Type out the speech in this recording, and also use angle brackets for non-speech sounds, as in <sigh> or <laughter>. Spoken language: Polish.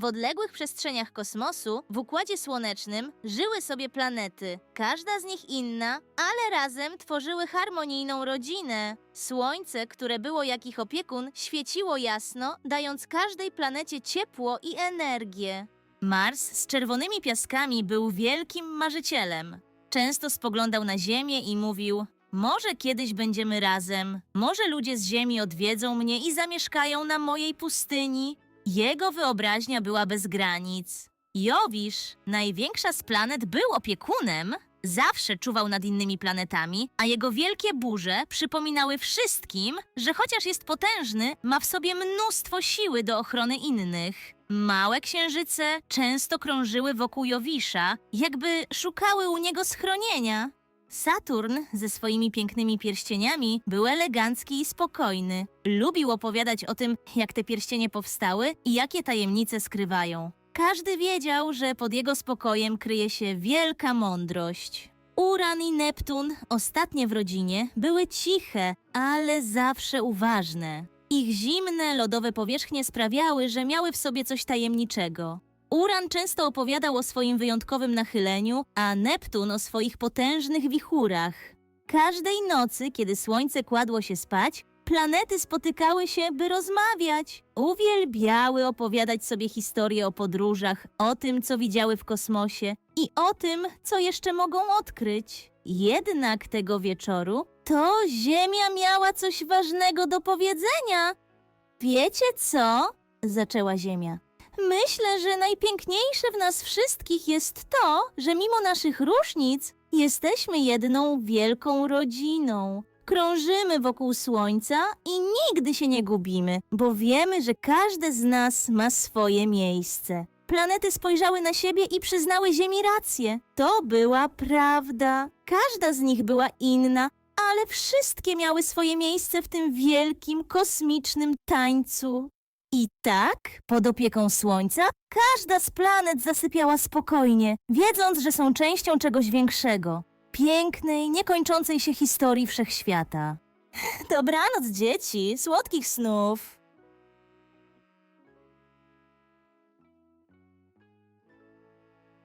W odległych przestrzeniach kosmosu, w układzie słonecznym, żyły sobie planety. Każda z nich inna, ale razem tworzyły harmonijną rodzinę. Słońce, które było jak ich opiekun, świeciło jasno, dając każdej planecie ciepło i energię. Mars z czerwonymi piaskami był wielkim marzycielem. Często spoglądał na Ziemię i mówił: Może kiedyś będziemy razem, może ludzie z Ziemi odwiedzą mnie i zamieszkają na mojej pustyni. Jego wyobraźnia była bez granic. Jowisz, największa z planet, był opiekunem. Zawsze czuwał nad innymi planetami, a jego wielkie burze przypominały wszystkim, że chociaż jest potężny, ma w sobie mnóstwo siły do ochrony innych. Małe księżyce często krążyły wokół Jowisza, jakby szukały u niego schronienia. Saturn ze swoimi pięknymi pierścieniami był elegancki i spokojny. Lubił opowiadać o tym, jak te pierścienie powstały i jakie tajemnice skrywają. Każdy wiedział, że pod jego spokojem kryje się wielka mądrość. Uran i Neptun, ostatnie w rodzinie, były ciche, ale zawsze uważne. Ich zimne, lodowe powierzchnie sprawiały, że miały w sobie coś tajemniczego. Uran często opowiadał o swoim wyjątkowym nachyleniu, a Neptun o swoich potężnych wichurach. Każdej nocy, kiedy słońce kładło się spać, planety spotykały się, by rozmawiać. Uwielbiały opowiadać sobie historie o podróżach, o tym, co widziały w kosmosie i o tym, co jeszcze mogą odkryć. Jednak tego wieczoru to Ziemia miała coś ważnego do powiedzenia. Wiecie co? zaczęła Ziemia. Myślę, że najpiękniejsze w nas wszystkich jest to, że mimo naszych różnic jesteśmy jedną wielką rodziną. Krążymy wokół Słońca i nigdy się nie gubimy, bo wiemy, że każde z nas ma swoje miejsce. Planety spojrzały na siebie i przyznały Ziemi rację. To była prawda. Każda z nich była inna, ale wszystkie miały swoje miejsce w tym wielkim, kosmicznym tańcu. I tak, pod opieką Słońca, każda z planet zasypiała spokojnie, wiedząc, że są częścią czegoś większego pięknej, niekończącej się historii wszechświata. <laughs> Dobranoc, dzieci, słodkich snów.